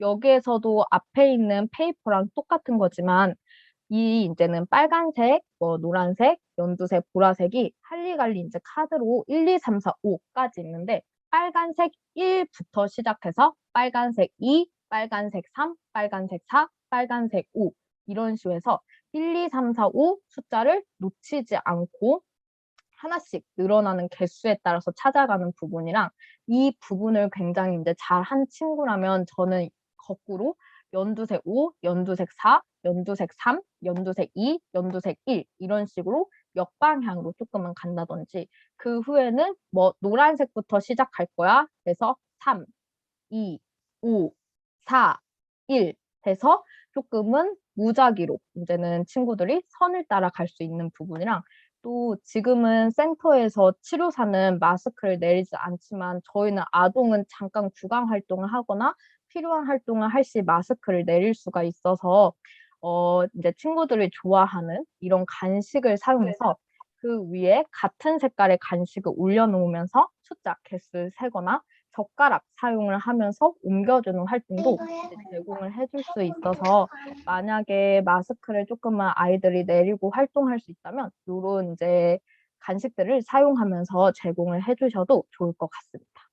여기에서도 앞에 있는 페이퍼랑 똑같은 거지만 이 인제는 빨간색, 뭐 노란색, 연두색, 보라색이 할리갈리 인제 카드로 1, 2, 3, 4, 5까지 있는데 빨간색 1부터 시작해서 빨간색 2, 빨간색 3, 빨간색 4, 빨간색 5 이런 식으로 해서 1, 2, 3, 4, 5 숫자를 놓치지 않고 하나씩 늘어나는 개수에 따라서 찾아가는 부분이랑 이 부분을 굉장히 인제 잘 한 친구라면 저는 거꾸로 연두색 5, 연두색 4, 연두색 3, 연두색 2, 연두색 1 이런 식으로 역방향으로 쪼끔은 간다든지 그 후에는 뭐 "노란색부터 시작할 거야." 해서 3, 2, 5, 4, 1 해서 쪼끔은 무작위로 인제는 친구들이 선을 따라 갈 수 있는 부분이랑 또 지금은 센터에서 치료사는 마스크를 내리지 않지만 저희는 아동은 잠깐 구강 활동을 하거나 필요한 활동을 할 시 마스크를 내릴 수가 있어서 어 인제 친구들이 좋아하는 이런 간식을 사용해서 그 위에 같은 색깔의 간식을 올려 놓으면서 숫자 개수를 세거나 젓가락 사용을 하면서 옮겨주는 활동도 이제 제공을 해줄 수 있어서 만약에 마스크를 쪼끔은 아이들이 내리고 활동할 수 있다면 요런 인제 간식들을 사용하면서 제공을 해 주셔도 좋을 것 같습니다.